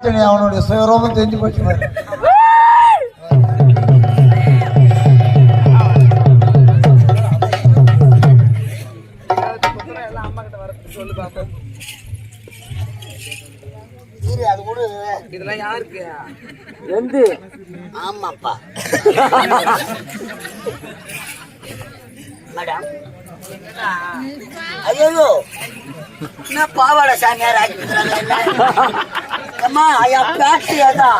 அவனுடைய சுயரூபம் தெரிஞ்சு போச்சு இதெல்லாம் யாருக்கு எந்து? ஆமாப்பா. மேடம். ஐயோ என்ன பாவாடை சாமியார் ஆக்கிக்கிறாங்க அம்மா என் பேட்டு எதா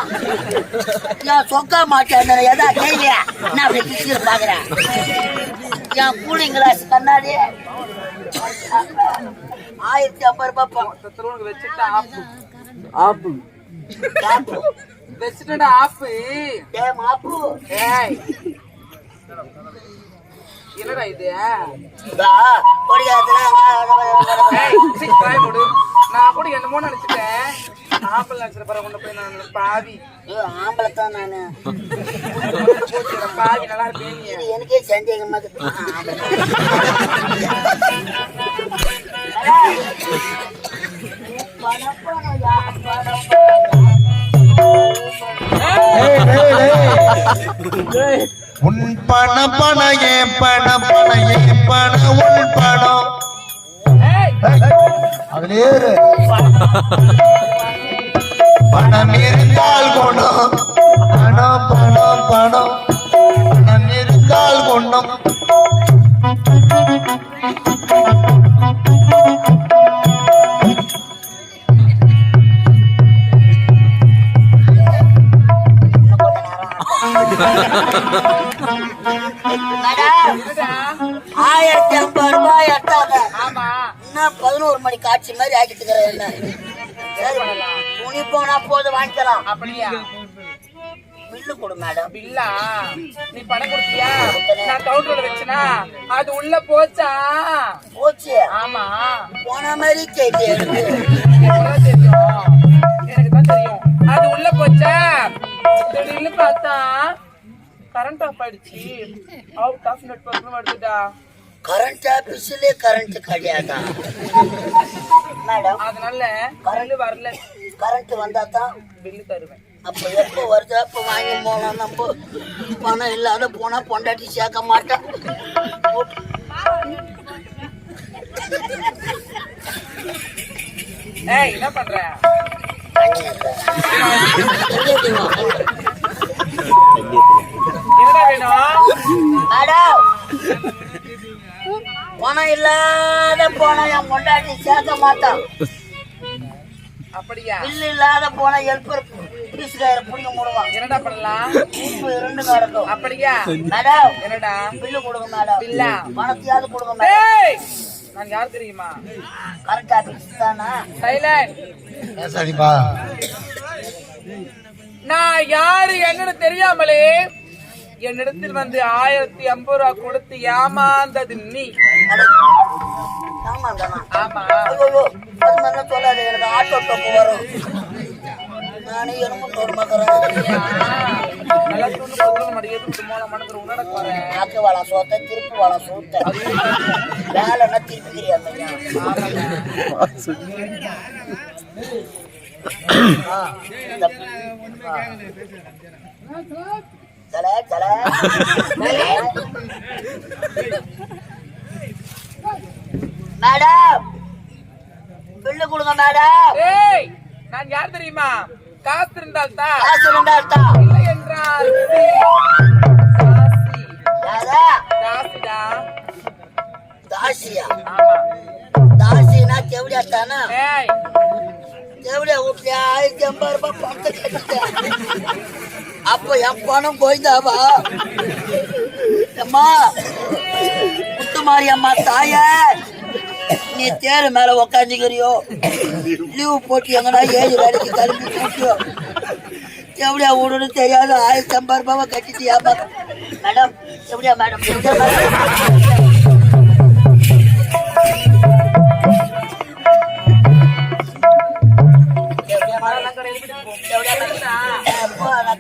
என் சொக்கா மாட்டேன் எதா கேள்வியா? நான் அப்படி பிடிச்சிட்டு பாக்குறேன் என் கூலிங் கிளாஸ் கண்ணாடி. ஆயிரத்தி ஐம்பது ரூபாய் வச்சுட்டு ஆப்பு. ஆப்பு. கேப்பு வச்சுட்டு ஆப்பு. டே மாப்பு. ஏய் என்னடா இது. நான் கூட என்னமோ நினைச்சிட்டேன். ஆப்பிள் நினைச்சிட பிறகு கொண்டு போய் நான் பாவி. ஆம்பளை தான் நானு. பாவி நல்லா இருப்பேன் எனக்கே சந்தேகமா. ஆம்பளை. உன் பண பண ஏன் பண பண ஏன் பண உன் பணம். ஏய், அதுல ஏறு பணம் இருந்தால் குணம் பணம் பணம் பணம். பணம் இருந்தால் குணம்? ஆயிரத்தி ஐம்பது ரூபாய் எடுத்தாங்க. ஆமா. இன்னும் பதினோரு மணி காட்சி மாதிரி ஆக்கிட்டு இருக்கிறேன் என்ன? போனா போது வாங்கிக்கலாம். அப்படியா? பில்லு கொடு மேடம் பில்லா? நீ பணம் கொடுத்தியா? நான் கவுண்டர்ல வச்சனா? அது உள்ள போச்சா? போச்சு. ஆமா. போன மாதிரி தெரியும். எனக்கு தான் தெரியும். அது உள்ள போச்சா? திடீர்னு பார்த்தா கரண்ட் ஆஃப் ஆயிடுச்சு. அவுட் ஆஃப் நெட்வொர்க் வருதுடா. கரண்ட் ஆபீஸ்ல கரண்ட் கிடையாதா? மேடம் அதனால கரண்ட் வரல. கரண்ட் வந்தா தான் பில்லு தருவேன். அப்ப எப்போ வருது? அப்ப வாங்கி போனோம் நம்ம பணம் இல்லாத போனா பொண்டாட்டி சேர்க்க மாட்டேன். ஏய் என்ன பண்ற? என்னடா வேணும்? மேடம் பணம் இல்லாத போனா என் பொண்டாட்டி சேர்க்க மாட்டான் அப்படியா? பில்லு இல்லாத போனா எழுப்பர் பீஸ்கார பிடிக்க முடுவான்? என்னடா பண்ணலாம்? இப்போ இரண்டு நடக்கும் அப்படியா? மேடம் என்னடா? பில்லு கொடுங்க மேடம் பில்லா? பணத்தையாவது கொடுங்க மேடம் நான் யார் தெரியுமா? கரண்ட் ஆபீஸ் தானா? சைலண்ட் சரிப்பா நான் யாரு என்னன்னு தெரியாமலே என்னிடத்தில் வந்து ஆயிரத்தி ஐம்பது ரூபா கொடுத்து ஏமாந்தது நீ. சொல்லாது எனக்கு ஆட்டோ டோப்பு வரும். நானே உன்னட போறேன் ஆக்கு வாழா சோத்த திருப்பி சோத்த. வேலைன்னா. தல, தல. மேடம். பில்லு கொடுங்க மேடம். ஏய் நான் யார் தெரியுமா? காசு இருந்தால் தான் காசு ரெண்டாயிரத்தா இல்லை என்றால் யாரா? காசிடா தாசியா? தாசினா கெவடியா தானே? ஏய். கெவடியா வீட்டுல ஆயிரத்தி ஐம்பது ரூபாய் பணத்தை கட்டிட்டேன். அப்போ என் பணம் போய்தாவா அம்மா முத்துமாரி அம்மா தாய. நீ தேர் மேல உக்காந்துக்கிறியோ? லீவு போட்டு எங்கன்னா ஏழு வேலைக்கு கிளம்பி போட்டியோ? எப்படியா விடுன்னு தெரியாத ஆயிரத்தி ஐம்பது ரூபாவை கட்டிட்டியா மேடம் எப்படியா மேடம்?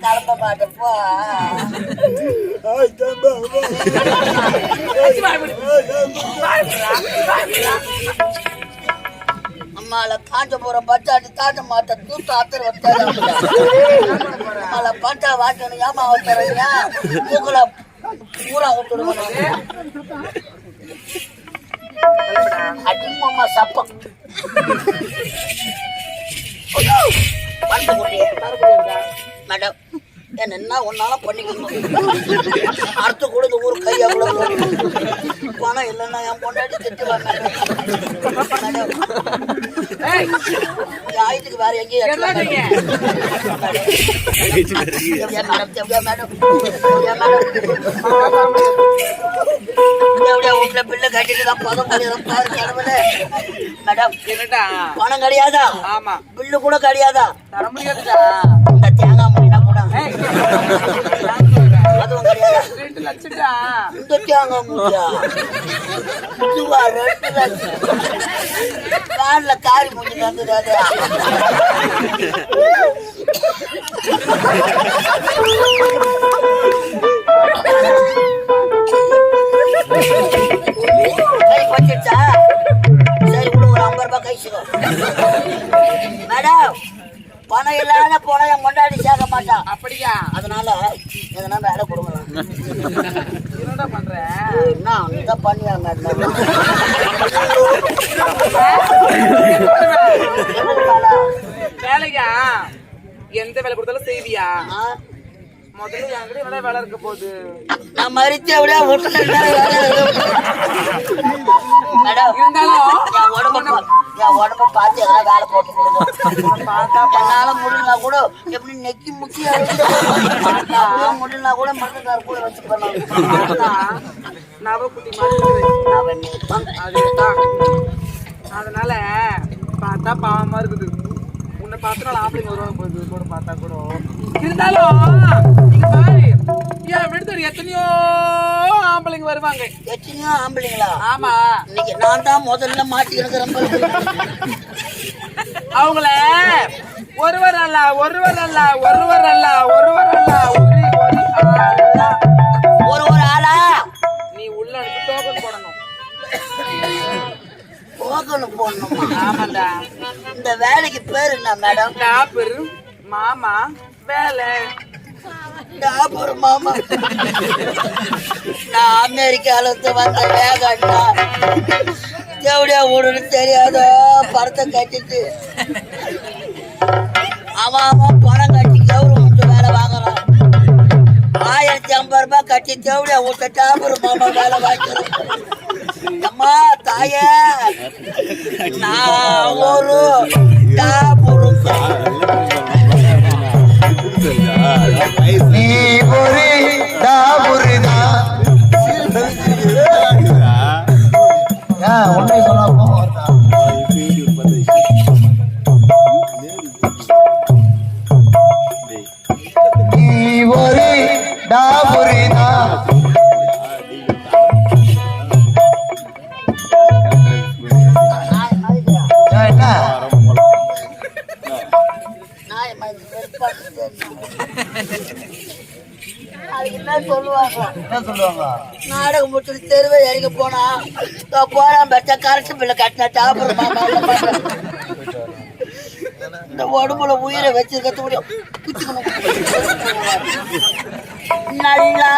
கிளம்ப மாட்டேன் போ. நம்மள காஞ்சபுரம் பச்சாட்டி தாண்ட மாட்ட தூத்து ஆத்தர் வச்சாங்க நம்மள பச்சா வாக்கணும் ஏமா வச்சுறீங்க மூக்குல பூரா விட்டுடுவோம் அடிமாமா சப்பம். வந்து மேடம் என்ன ஒன்னால பண்ணிக்கணும் அடுத்து கூட இந்த ஊர் கையா கூட. பணம் இல்லைன்னா என் பொண்டாட்டி திட்டுவாங்க என் ஆயத்துக்கு வேற எங்கேயும் வீட்டுல பில்லு கட்டிட்டு தான் பதம் பாரு கடவுளே. மேடம் பணம் கிடையாதா? ஆமா. பில்லு கூட கிடையாதா? தர முடியாதுடா. இந்த தேங்காய் ரெண்டு லட்சம்டா இந்த தேங்காய் ரெண்டு லட்சம் கார்ல காரி முடிஞ்சு தந்துடாது கை சரி விடு ஒரு ஐம்பது ரூபாய் மேடம் பணம் இல்லாத போனா என் கொண்டாடி மாட்டான் அப்படியா? அதனால எதனா வேலை கொடுக்கலாம் என்னடா பண்ற? என்ன நீ தான் பண்ணியா மேடம்? வேலையா எந்த வேலை கொடுத்தாலும் செய்வியா? நான் மறிச்சு அப்படியே இருந்தாலும் உடம்ப பார்த்து எதனா வேலை போட்டு பார்த்தா என்னால முடியலனா கூட எப்படி நெக்கி முக்கி முடியலனா கூட மருந்துக்கார கூட வச்சு. அதேதான். அதனால பார்த்தா பாவமா இருக்குது. பார்த்து நாலு ஆம்பளைங்க வருவாங்க போகுது கூட பார்த்தா கூட. இருந்தாலும் நீங்க பாரு. என் விடுதல் எத்தனையோ ஆம்பளைங்க வருவாங்க. எத்தனையோ ஆம்பளைங்களா? ஆமா. இன்னைக்கு நான் தான் முதல்ல மாட்டிக்கிறேன் அவங்கள ஒருவர் அல்ல ஒருவர் அல்ல ஒருவர் அல்ல ஒருவர் அல்ல பேர் என்ன மேடம் டாப்பர் மாமா வேலை. டாபர் மாமா. நான் அமெரிக்கால இருந்து வந்த வேகண்டா எப்படியா விடுன்னு தெரியாதோ? படத்தை கட்டிட்டு. அவன் அவன் பணம் கட்டி கௌரவம் வேலை வாங்குறான்? ஆயிரத்தி ஐம்பது ரூபாய் கட்டி தேவடியா விட்ட டாபர் மாமா வேலை வாங்கிக்கிறேன் அம்மா தாய. நான் ஒரு டாபரு. நீ ஒரு டாபுரிதா நாடகம் முடிச்சுட்டு தெருவை இறங்கி போனா போறான் பச்சா கரண்ட் பில்ல கட்டினா மாமா இந்த உடம்புல உயிரை வச்சிருக்கிறது முடியும். கிட்ட நல்லா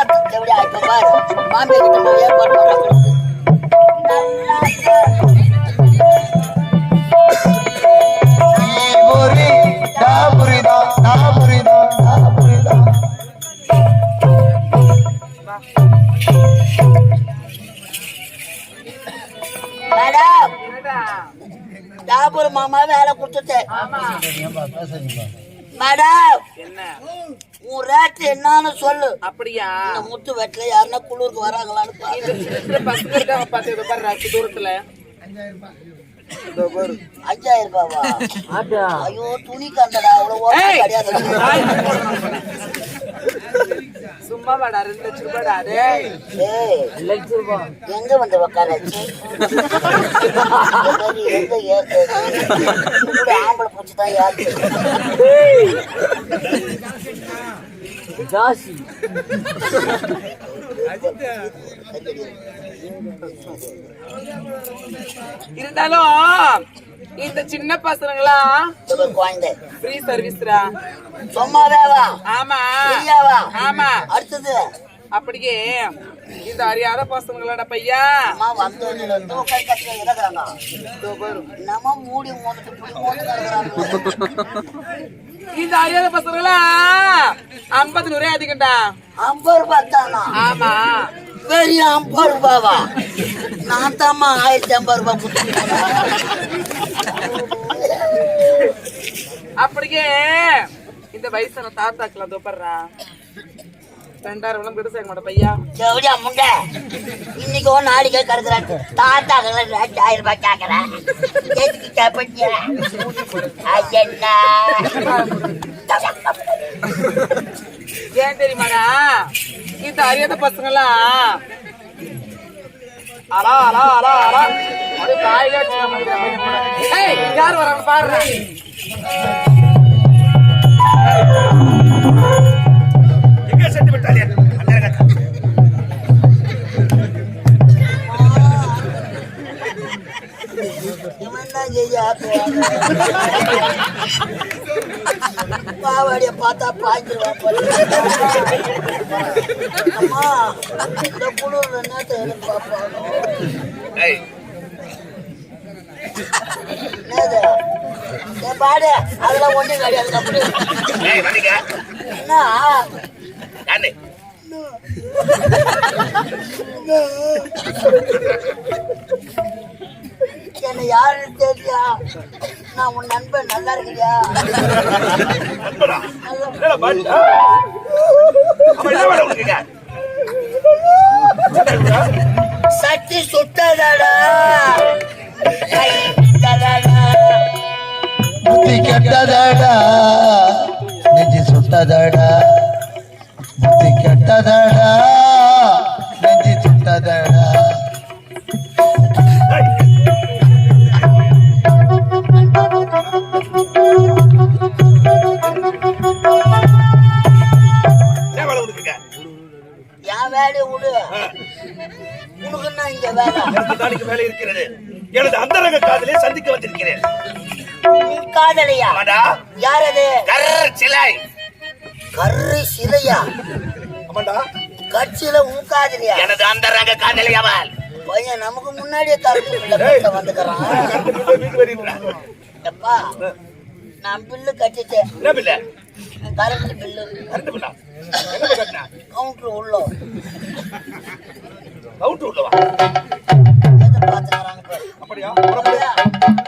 மாமா வேலை பேசுறீங்க மேடம் என்ன? உன் ரேட் என்னன்னு சொல்லு. அப்படியா? இந்த முத்து வெட்டில யாருன்னா குளிருக்கு வராங்களான்னு பாத்து ரத்து தூரத்துல. அஞ்சாயிரம் ரூபாவா ஐயோ துணி கண்டடா அவ்வளவு! கிடையாது. சும்மா வாடா ரெண்டு லட்சம் ரூபாடா டேய் ஏய் லட்ச ரூபாய் எங்க வந்து உக்காராச்சு? எங்க ஏத்து ஆம்பளை பூச்சி தான் ஏத்து இருந்தாலும் இந்த சின்ன இது குழந்தை. ஃப்ரீ சர்வீஸ்ரா சும்மாவேவா? ஆமா. ஃப்ரீயாவா? ஆமா. அடுத்தது. அப்படியே இந்த அறியாத பசங்களோட பையா? இந்த அறியாத பசங்களா? ஐம்பது நூறே அதிகம்டா. ஐம்பது ரூபாய் ஆமா. பெரிய ஐம்பது ரூபாவா நான் தாம்மா ஆயிரத்தி ஐம்பது ரூபாய் அப்படியே இந்த வயசான தாத்தாக்கெல்லாம் தோப்படுறா ரெண்டாயிரம் விளம்பரம் பெருசா மாட்ட பையா. எப்படியா முண்டை. இன்னைக்கு நாளைக்கே கருக்குறாங்க தாத்தா ரெண்டாயிரம் ரூபாய் கேட்கறேன் எதுக்கு கேப்பட்டியா? ஐயண்ணா ஏன் தெரியுமாடா? இந்த அறியாத பசங்களாம் அலா அலா அலா அலா. வச்சுக்கிற மாதிரி. ஏய், யார் வராங்க விட்டாலே? இவன் தான் செய்ய பாவாடிய பார்த்தா பாய்ச்சிருவான் போல. அம்மா இந்த குளிர் நேரத்தை எடுத்து பார்ப்பாங்க பாடு. அதெல்லாம் ஒண்ணும் கிடையாது என்ன? என்ன யாருன்னு தெரியல நான் உன் நண்பன் நல்லா இருக்கியா? சட்டி சுட்டதாடா. புத்தி கெட்டதடா. நெஞ்சு சுட்டதடா. புத்தி கெட்டதடா. நெஞ்சு சுட்டதடா. வேலை இருக்கிறது. எனது அந்தரங்க காதலை சந்திக்க வந்திருக்கிறேன். காதலியா? யார் அது கர் சிலை. கரு சிலையா? ஆமாடா. கட்சியில உன் காதலியா? எனது அந்தரங்க காதலை அவள். பையன் நமக்கு முன்னாடியே கருத்து வந்துக்கிறான். எப்பா நான் பில்லு கட்டிட்டேன். என்ன பிள்ளை? Current bill. கரண்ட் கட்டினா? கவுண்டர் உள்ள அவுட் உள்ளவா அப்படியா?